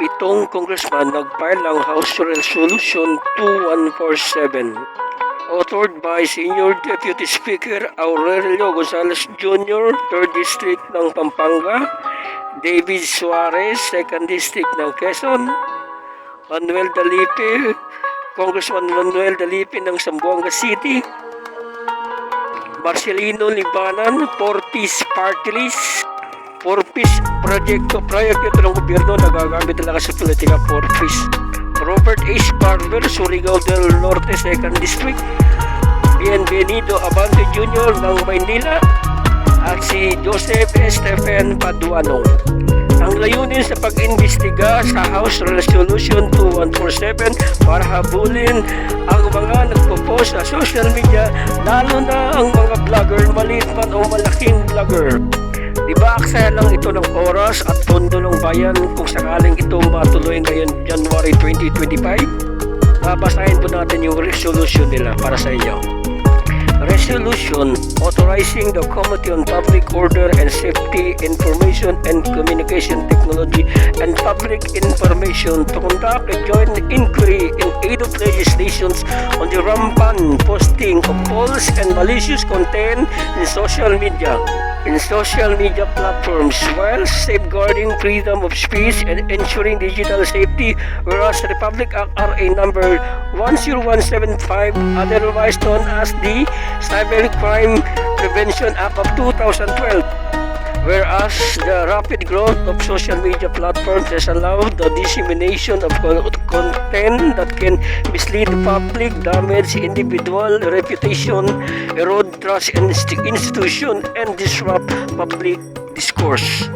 pitong congressman nag-file ng House Resolution 2147 authored by Senior Deputy Speaker Aurelio Gonzales Jr., 3rd District ng Pampanga, David Suarez, 2nd District ng Quezon, Manuel Dalipe, Congressman Manuel Dalipe ng Zamboanga City, Marcelino Libanan, 4-Piece Party List, 4-Piece Proyekto, proyekto ito ng gobyerno nagagamit talaga sa politika 4-Piece. Robert H. Barber, Surigao del Norte, 2nd District, Bienvenido Abante Jr. ng Maynila, at si Joseph Estefan Paduano. Ang layunin sa pag-imbestiga sa House Resolution 2147 para habulin ang mga nagpo-post sa social media, lalo na ang mga vlogger, maliit man o malaking vlogger. Di ba aksaya lang ito ng oras at pondo ng bayan kung sakaling ito matuloy ngayon January 2025? Babasahin po natin yung resolution nila para sa inyo. Resolution authorizing the Committee on Public Order and Safety, Information and Communication Technology and Public Information to conduct a joint inquiry in aid of legislations on the rampant posting of false and malicious content in social media. In social media platforms while safeguarding freedom of speech and ensuring digital safety whereas Republic Act RA number 10175 otherwise known as the Cybercrime Prevention Act of 2012 Whereas the rapid growth of social media platforms has allowed the dissemination of con- content that can mislead the public, damage individual reputation, erode trust in inst- institution, and disrupt public discourse.